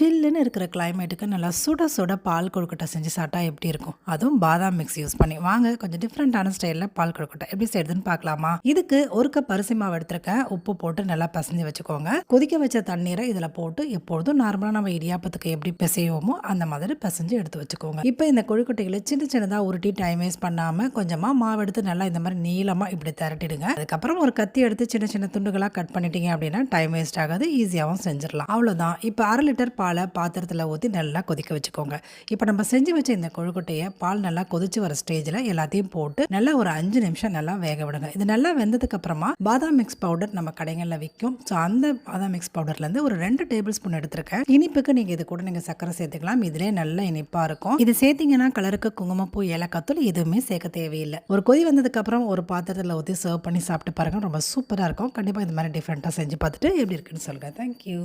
சில்லுன்னு இருக்கிற கிளைமேட்டுக்கு நல்லா சுட சுட பால் கொழுக்கட்டை செஞ்சு சாப்பிட்டா எப்படி இருக்கும்? அதுவும் பாதாம் மிக்ஸ் யூஸ் பண்ணி. வாங்க கொஞ்சம் டிஃப்ரெண்ட்டான ஸ்டைலில் பால் கொழுக்கட்டை எப்படி செய்யுதுன்னு பார்க்கலாமா? இதுக்கு ஒரு கப் அரிசி மாவு எடுத்திருக்கேன். உப்பு போட்டு நல்லா பசஞ்சு வச்சுக்கோங்க. கொதிக்க வச்ச தண்ணீரை இதில் போட்டு எப்பொழுதும் நார்மலாக நம்ம இடியாப்பத்துக்கு எப்படி பிசைவோமோ அந்த மாதிரி பசஞ்சு எடுத்து வச்சுக்கோங்க. இப்போ இந்த கொழுக்கட்டைகளை சின்ன சின்னதாக உருட்டி டைம் வேஸ்ட் பண்ணாமல் கொஞ்சமாக மாவு எடுத்து நல்லா இந்த மாதிரி நீளமாக இப்படி திரட்டிடுங்க. அதுக்கப்புறம் ஒரு கத்தி எடுத்து சின்ன சின்ன துண்டுகளாக கட் பண்ணிட்டீங்க அப்படின்னா டைம் வேஸ்ட் ஆகாது ஈஸியாகவும் செஞ்சிடலாம். அவ்வளோதான் இப்போ அரை லிட்டர் பால் பாத்திரத்தில் ஊற்றி நல்லா கொதிக்க வச்சுக்கோங்க. இப்போ நம்ம செஞ்சு வச்ச இந்த கொழுக்கட்டையை பால் நல்லா கொதிச்சு வர ஸ்டேஜில் எல்லாத்தையும் போட்டு நல்லா ஒரு அஞ்சு நிமிஷம் நல்லா வேக விடுங்க. இது நல்லா வெந்ததுக்கு அப்புறமா பாதாம் மிக்ஸ் பவுடர் நம்ம கடைகளில் விற்கும் ஸோ அந்த பாதாம் மிக்ஸ் பவுடர்லேருந்து ஒரு ரெண்டு டேபிள் ஸ்பூன் எடுத்திருக்கேன். இனிப்புக்கு நீங்கள் இது கூட நீங்கள் சக்கரை சேர்த்துக்கலாம். இதிலே நல்ல இனிப்பாக இருக்கும். இது சேர்த்தீங்கன்னா கலருக்கு குங்குமப்பூ ஏலக்காத்தூள் எதுவுமே சேர்க்க தேவையில்லை. ஒரு கொதி வந்ததுக்கு அப்புறம் ஒரு பாத்திரத்தில் ஊற்றி சர்வ் பண்ணி சாப்பிட்டு பாருங்க. ரொம்ப சூப்பராக இருக்கும். கண்டிப்பாக இந்த மாதிரி டிஃப்ரெண்ட்டாக செஞ்சு பார்த்துட்டு எப்படி இருக்குன்னு சொல்லுங்கள் தேங்க்யூ